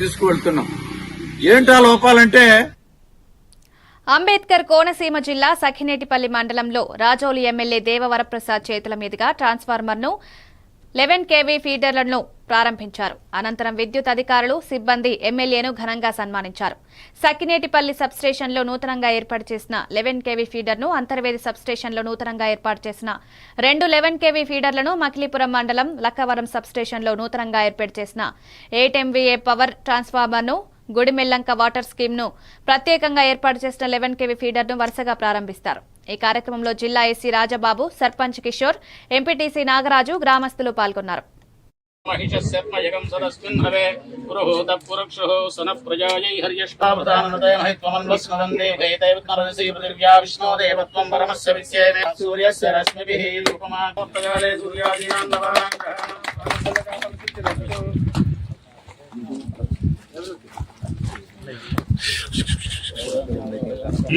తీసుకువెళ్తున్నాం. ఏంటా లోపాలంటే? అంబేద్కర్ కోనసీమ జిల్లా సఖినేటిపల్లి మండలంలో రాజోలు ఎమ్మెల్యే దేవవరప్రసాద్ చేతుల మీదుగా ట్రాన్స్ఫార్మర్ను లెవెన్ కేవీ ఫీడర్లను ప్రారంభించారు. అనంతరం విద్యుత్ అధికారులు సిబ్బంది ఎమ్మెల్యేను ఘనంగా సన్మానించారు. సకినేటిపల్లి సబ్స్టేషన్లో నూతనంగా ఏర్పాటు చేసిన లెవెన్ కేవీ ఫీడర్ను అంతర్వేది సబ్స్టేషన్లో నూతనంగా ఏర్పాటు చేసిన రెండు లెవెన్ కేవీ ఫీడర్లను మకిలీపురం మండలం లక్కవరం సబ్స్టేషన్లో నూతనంగా ఏర్పాటు చేసిన ఎయిట్ ఎంవీఏ పవర్ ట్రాన్స్ఫార్మర్ను గుడిమెల్లంక వాటర్ స్కీమ్ను ప్రత్యేకంగా ఏర్పాటు చేసిన లెవెన్ కేవీ ఫీడర్ను వరుసగా ప్రారంభిస్తారు. ఈ కార్యక్రమంలో జిల్లా ఎస్సీ రాజబాబు సర్పంచ్ కిషోర్ ఎంపీటీసీ నాగరాజు గ్రామస్తులు పాల్గొన్నారు. महिषस्यत्मयगम् सरस्मिन्नवे पुरुहूत पुरुक्षुः सुनः प्रजायै हर्यष्टावधानमदय महित्वमन्वस्मदन्ते भयदैवत्नरसि पृथिव्या विष्णो देवत्वम् परमस्य विद्येमे सूर्यस्य रश्मिभिः रूपमा प्रजाले सूर्यादीनाम्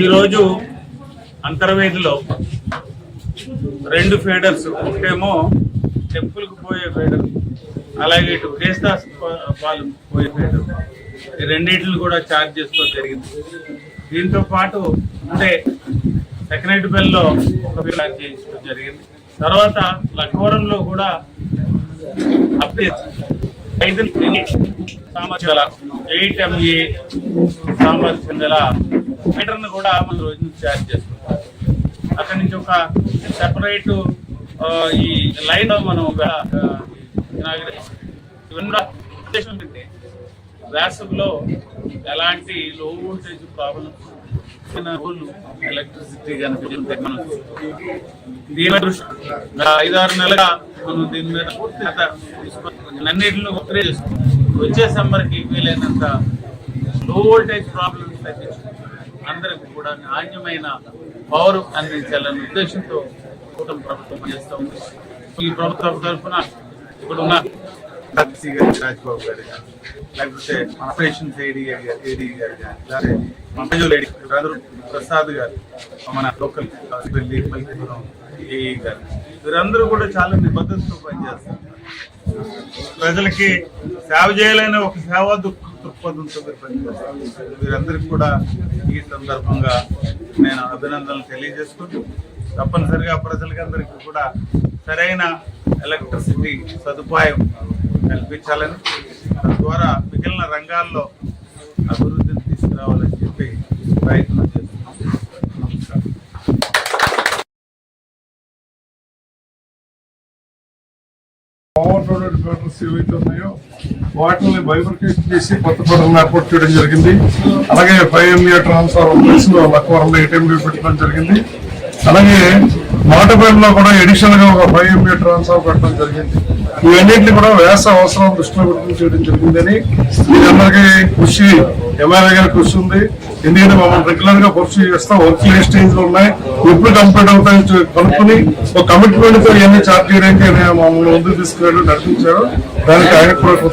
ఈరోజు అంతర్వేదిలో రెండు ఫీడర్స్ ఒకటేమో టెంపుల్కి పోయే ఫీడర్ అలాగే ఇటు కేస్తాస్ పాలు పోయే ఫీడర్ ఈ రెండింటిని కూడా ఛార్జ్ చేసుకోవడం జరిగింది. దీంతో పాటు అంటే సెకండ్ బెల్లో ఒక ఛార్జ్ చేయించడం జరిగింది. తర్వాత లక్వరంలో కూడా అప్డేట్ ఐదు సామర్థ్యం గల ఎయిట్ ఎంఏ సామర్థ్యం గల మీటర్ను కూడా మన రోజు నుంచి ఛార్జ్ చేసుకుంటాం అక్కడి నుంచి ఒక సెపరేట్ ఈ లైన్ మనం ఉద్దేశం ఏంటంటే వేసవిలో ఎలాంటి లో వోల్టేజ్ ప్రాబ్లమ్స్ ఎలక్ట్రిసిటీ కనిపించింది మనం దీని దృష్టి గత ఐదారు నెలలుగా మనం దీని మీద పూర్తి శ్రద్ధ తీసుకొని చేసుకుంటాం. వచ్చే సమ్మర్కి వీలైనంత లో వోల్టేజ్ ప్రాబ్లమ్స్ తగ్గించి అందరికి కూడా నాణ్యమైన పవర్ అందించాలనే ఉద్దేశంతో కూటమి ప్రభుత్వం పనిచేస్తూ ఉంది. ఈ ప్రభుత్వం తరఫున ఇప్పుడు ఉన్న గారి రాజ్బాబు గారు కానీ లేకపోతే మన ఆపరేషన్స్ ఏడీ గారు ఏడీ గారు కానీ లేకపోతే మన ప్రజలు ఏడీ వీరందరూ ప్రసాద్ గారు మన లోకల్ వెళ్ళి మల్లిపురం ఏఈ గారు వీరందరూ కూడా చాలా నిబద్ధతతో పనిచేస్తారు. ప్రజలకి సేవ చేయలేని ఒక సేవా దృక్పథంతో పనిచేస్తారు. వీరందరికీ కూడా ఈ సందర్భంగా నేను అభినందనలు తెలియజేసుకుంటూ తప్పనిసరిగా ప్రజలకి అందరికీ కూడా సరైన ఎలక్ట్రిసిటీ సదుపాయం కల్పించాలని తద్వారా మిగిలిన రంగాల్లో అభివృద్ధిని తీసుకురావాలని చెప్పి ప్రయత్నం చేస్తున్నాం. నమస్కారం. ఓవర్లోడెడ్ ఏవైతే ఉన్నాయో వాటిని బైఫర్కేషన్ చేసి కొత్త ఫిల్టర్ని ఏర్పాటు చేయడం జరిగింది. అలాగే ఫైవ్ ఎంఏ ట్రాన్స్ఫార్మర్ లక్వరంలో ఏటీఎండీ పెట్టడం జరిగింది. అలాగే మోటబైల్ కూడా అడిషనల్గా ఒక ఫైవ్ ఎంపీ ట్రాన్స్ఫర్ పెట్టడం జరిగింది. ఇవన్నింటినీ కూడా వ్యాస అవసరం దృష్టిలో పెట్టుకుని చేయడం జరిగిందని మీరందరికీ కృషి ఎమ్మెల్యే గారి కృషి ఉంది. ఎందుకంటే మమ్మల్ని రెగ్యులర్గా కృషి చేస్తాం వర్క్ ఏ స్టేజ్లో ఉన్నాయి. ఎప్పుడు కంప్లీట్ అవుతాయని చూ- కనుక్కుని ఒక కమిట్మెంట్తో ఇవన్నీ చార్జ్ చేయడానికి మమ్మల్ని ముందుకు తీసుకెళ్ళి నడిపించారు. దానికి ఆయన కూడా